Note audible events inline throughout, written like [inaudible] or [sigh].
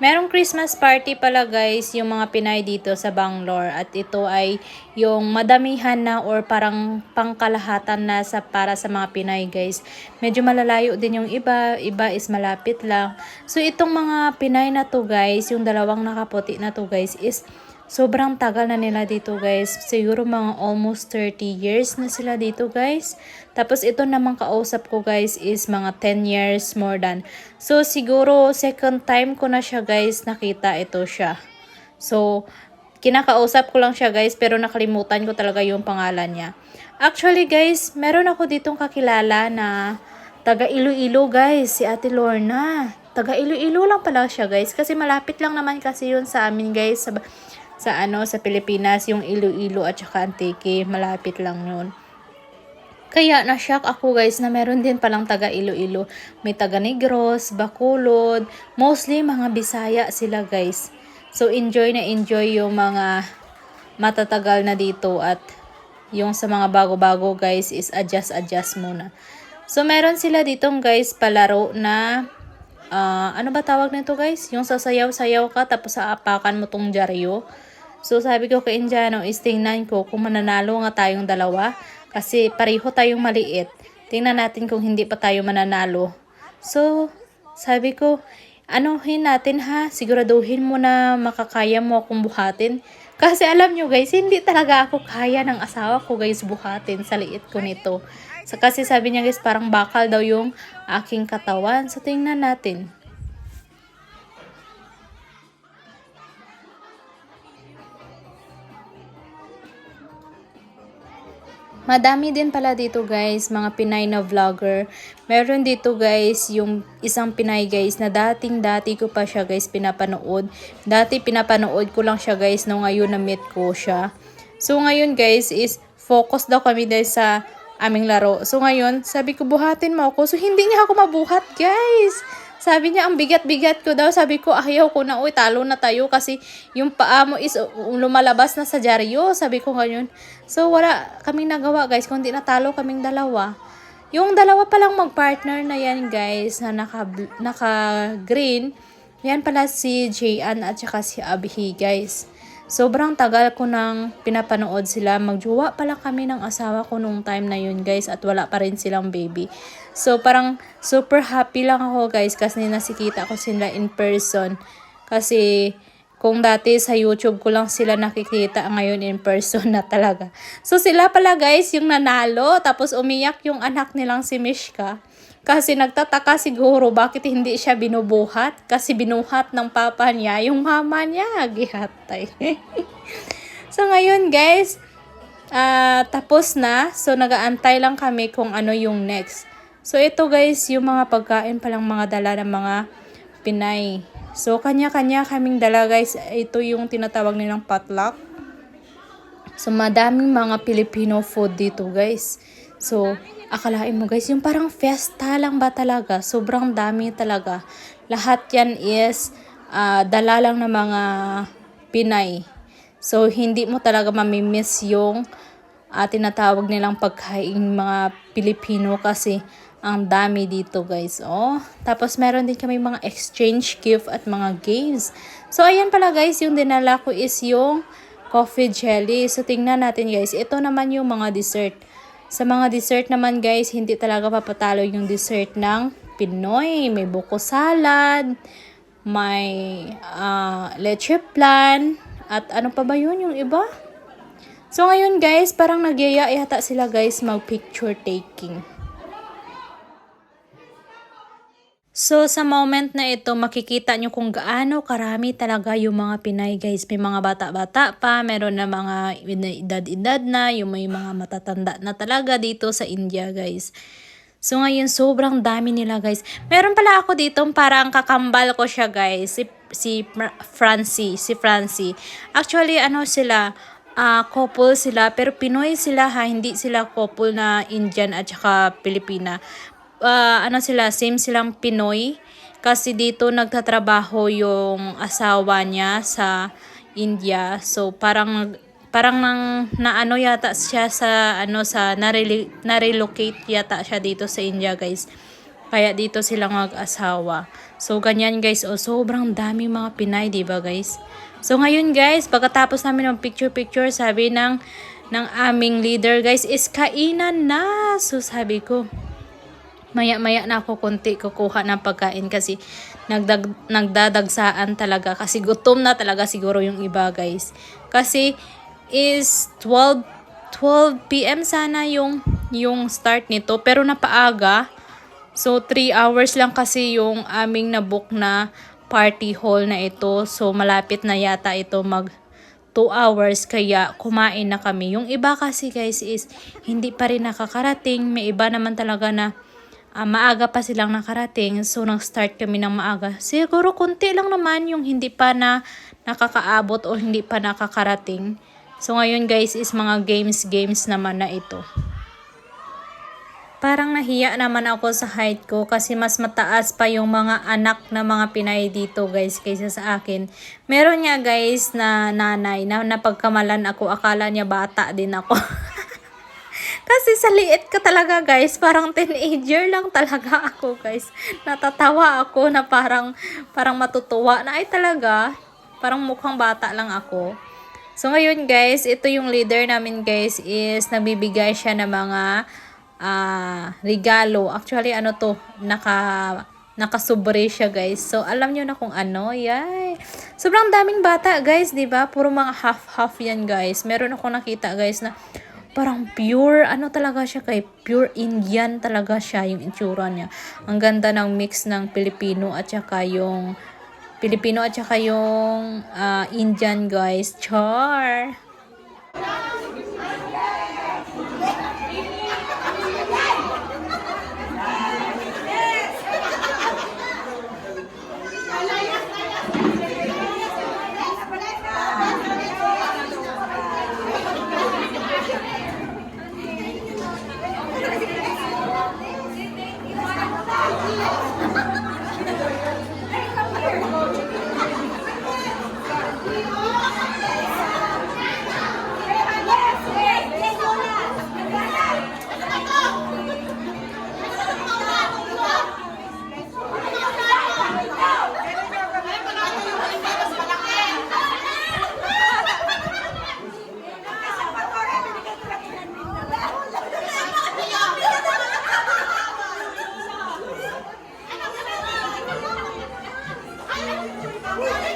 Merong Christmas party pala guys, yung mga Pinay dito sa Bangalore. At ito ay yung madamihan na or parang pangkalahatan na sa, para sa mga Pinay guys. Medyo malalayo din yung iba, iba is malapit lang. So itong mga Pinay na to guys, yung dalawang nakaputi na to guys is Sobrang tagal na nila dito guys. Siguro mga almost 30 years na sila dito guys. Tapos ito namang kausap ko guys is mga 10 years more than. So siguro second time ko na siya guys nakita ito siya. So kinakausap ko lang siya guys pero nakalimutan ko talaga yung pangalan niya. Actually guys, meron ako ditong kakilala na taga Iloilo guys, si Ate Lorna. Taga Iloilo lang pala siya guys kasi malapit lang naman kasi yun sa amin guys sa sa ano sa Pilipinas yung Iloilo at saka Antique malapit lang yun kaya na-shock ako guys na meron din palang taga Iloilo may taga Negros, Bacolod mostly mga Bisaya sila guys so enjoy na enjoy yung mga matatagal na dito at yung sa mga bago-bago guys is adjust adjust muna so meron sila ditong guys palaro na ah, ano ba tawag nito guys? Yung sasayaw-sayaw ka tapos aapakan mo tong dyaryo. So sabi ko kay Indiano is tingnan ko kung mananalo nga tayong dalawa kasi pareho tayong maliit. Tingnan natin kung hindi pa tayo mananalo. So sabi ko, anuhin natin ha, siguraduhin mo na makakaya mo akong buhatin. Kasi alam nyo guys, hindi talaga ako kaya ng asawa ko guys buhatin sa liit ko nito. So, kasi sabi niya guys, parang bakal daw yung aking katawan. So tingnan natin. Madami din pala dito guys, mga Pinay na vlogger. Meron dito guys, yung isang Pinay guys na dating dati ko pa siya guys pinapanood. Dati pinapanood ko lang siya guys no ngayon na meet ko siya. So ngayon guys is focus daw kami dahil sa aming laro. So ngayon, sabi ko buhatin mo ako. So hindi niya ako mabuhat guys. Sabi niya, ang bigat-bigat ko daw. Sabi ko, ayaw ko na, uy, talo na tayo kasi yung paa mo is uh, lumalabas na sa dyaryo. Sabi ko ngayon. So, wala kaming nagawa, guys, kundi natalo kaming dalawa. Yung dalawa palang mag-partner na yan, guys, na naka, naka-green, yan pala si Jayan at saka si Abhi, guys. Sobrang tagal ko nang pinapanood sila. Magjowa pala kami ng asawa ko nung time na yun guys at wala pa rin silang baby. So parang super happy lang ako guys kasi nasikita ko sila in person. Kasi kung dati sa YouTube ko lang sila nakikita ngayon in person na talaga. So sila pala guys yung nanalo tapos umiyak yung anak nilang si Mishka. Kasi nagtataka siguro bakit hindi siya binubuhat. Kasi binuhat ng papa niya, yung mama niya, [laughs] gihatay. so ngayon guys, uh, tapos na. So nagaantay lang kami kung ano yung next. So ito guys, yung mga pagkain palang mga dala ng mga Pinay. So kanya-kanya kaming dala guys. Ito yung tinatawag nilang potluck. So madaming mga Filipino food dito guys. So akalain mo guys, yung parang fiesta lang ba talaga? Sobrang dami talaga. Lahat yan is uh, dala lang ng mga Pinay. So, hindi mo talaga mamimiss yung uh, tinatawag nilang pagkain mga Pilipino kasi ang dami dito guys. Oh, tapos meron din kami mga exchange gift at mga games. So, ayan pala guys, yung dinala ko is yung coffee jelly. So, tingnan natin guys. Ito naman yung mga dessert. Sa mga dessert naman guys, hindi talaga papatalo yung dessert ng Pinoy. May buko salad, may uh, leche plan, at ano pa ba yun yung iba? So ngayon guys, parang nagyaya yata sila guys mag picture taking. So, sa moment na ito, makikita nyo kung gaano karami talaga yung mga Pinay, guys. May mga bata-bata pa, meron na mga edad-edad na, yung may mga matatanda na talaga dito sa India, guys. So, ngayon, sobrang dami nila, guys. Meron pala ako dito, parang kakambal ko siya, guys. Si, si Francie, si Francie. Actually, ano sila, uh, couple sila, pero Pinoy sila ha, hindi sila couple na Indian at saka Pilipina uh, ano sila, same silang Pinoy. Kasi dito nagtatrabaho yung asawa niya sa India. So parang parang nang naano yata siya sa ano sa narelocate yata siya dito sa India, guys. Kaya dito sila mag-asawa. So, ganyan guys. O, sobrang dami mga Pinay, di ba guys? So, ngayon guys, pagkatapos namin ng picture-picture, sabi ng, ng aming leader guys, is kainan na. So, sabi ko, maya-maya na ako konti kukuha ng pagkain kasi nagdag, nagdadagsaan talaga kasi gutom na talaga siguro yung iba guys. Kasi is 12 12 PM sana yung yung start nito pero napaaga. So 3 hours lang kasi yung aming nabook na party hall na ito. So malapit na yata ito mag 2 hours kaya kumain na kami. Yung iba kasi guys is hindi pa rin nakakarating. May iba naman talaga na ah, maaga pa silang nakarating. So nag-start kami ng maaga. Siguro konti lang naman yung hindi pa na nakakaabot o hindi pa nakakarating. So ngayon guys is mga games games naman na ito. Parang nahiya naman ako sa height ko kasi mas mataas pa yung mga anak na mga Pinay dito guys kaysa sa akin. Meron niya guys na nanay na napagkamalan ako akala niya bata din ako. [laughs] Kasi sa liit ka talaga guys, parang teenager lang talaga [laughs] ako guys. Natatawa ako na parang parang matutuwa na ay talaga, parang mukhang bata lang ako. So ngayon guys, ito yung leader namin guys is nagbibigay siya ng mga ah, regalo. Actually ano to, naka nakasubre siya guys. So alam niyo na kung ano, yay. Sobrang daming bata guys, 'di ba? Puro mga half-half 'yan guys. Meron ako nakita guys na parang pure, ano talaga siya kay pure Indian talaga siya yung itsura niya. Ang ganda ng mix ng Pilipino at saka yung Pilipino at saka yung ah, Indian guys. Char! Come [laughs] on.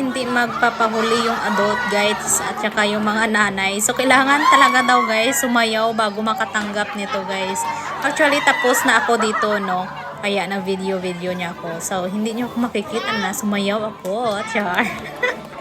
Hindi magpapahuli yung adult guys at saka yung mga nanay. So, kailangan talaga daw guys sumayaw bago makatanggap nito guys. Actually, tapos na ako dito, no? Kaya na video-video niya ako. So, hindi niyo ako makikita na sumayaw ako. Char. [laughs]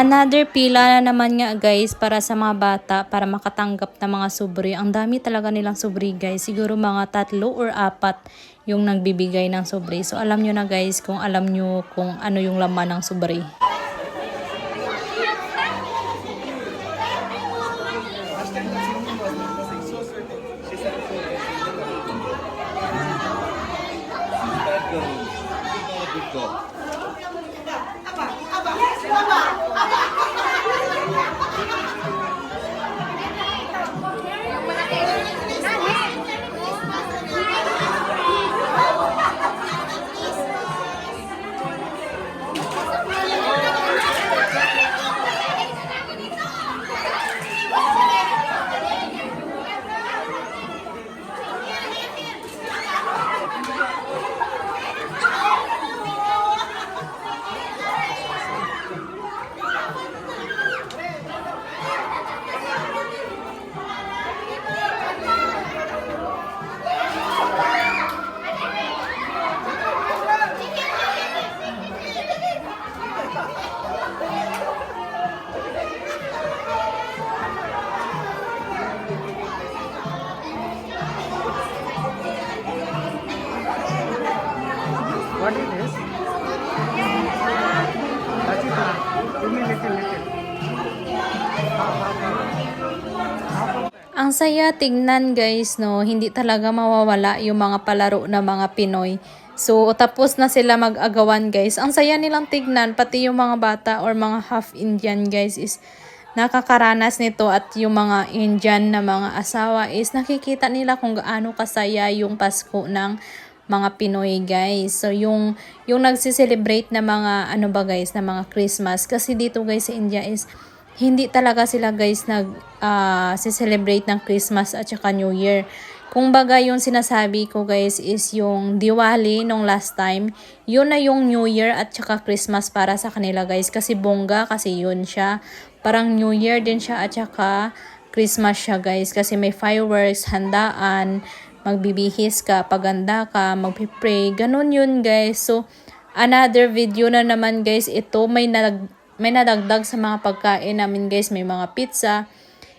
Another pila na naman nga guys para sa mga bata para makatanggap ng mga sobre. Ang dami talaga nilang sobre guys. Siguro mga tatlo or apat yung nagbibigay ng sobre. So alam nyo na guys kung alam nyo kung ano yung laman ng sobre. Aba, aba. Ang saya tignan guys, no, hindi talaga mawawala yung mga palaro na mga Pinoy. So, tapos na sila mag-agawan guys. Ang saya nilang tignan, pati yung mga bata or mga half Indian guys is nakakaranas nito at yung mga Indian na mga asawa is nakikita nila kung gaano kasaya yung Pasko ng mga Pinoy guys. So yung yung nagse-celebrate na mga ano ba guys na mga Christmas kasi dito guys sa India is hindi talaga sila guys nag ah, celebrate ng Christmas at saka New Year. Kung baga yung sinasabi ko guys is yung Diwali nung last time, yun na yung New Year at saka Christmas para sa kanila guys kasi bongga kasi yun siya. Parang New Year din siya at saka Christmas siya guys kasi may fireworks, handaan, magbibihis ka, paganda ka, magpipray, ganun yun guys. So, another video na naman guys, ito may nag may nadagdag sa mga pagkain namin guys, may mga pizza.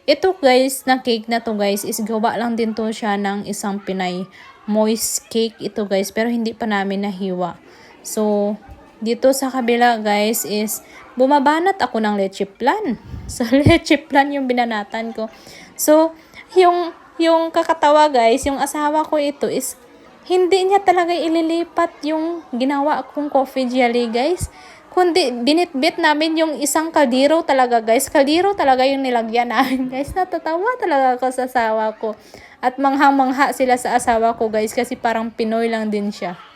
Ito guys, na cake na to guys, is gawa lang din to siya ng isang Pinay moist cake ito guys, pero hindi pa namin nahiwa. So, dito sa kabila guys is bumabanat ako ng leche plan. [laughs] So, leche plan yung binanatan ko. So, yung yung kakatawa guys, yung asawa ko ito is hindi niya talaga ililipat yung ginawa kong coffee jelly guys. Kundi binitbit namin yung isang kaldero talaga guys. Kaldero talaga yung nilagyan namin [laughs] guys. Natatawa talaga ako sa asawa ko. At manghang-mangha sila sa asawa ko guys kasi parang Pinoy lang din siya.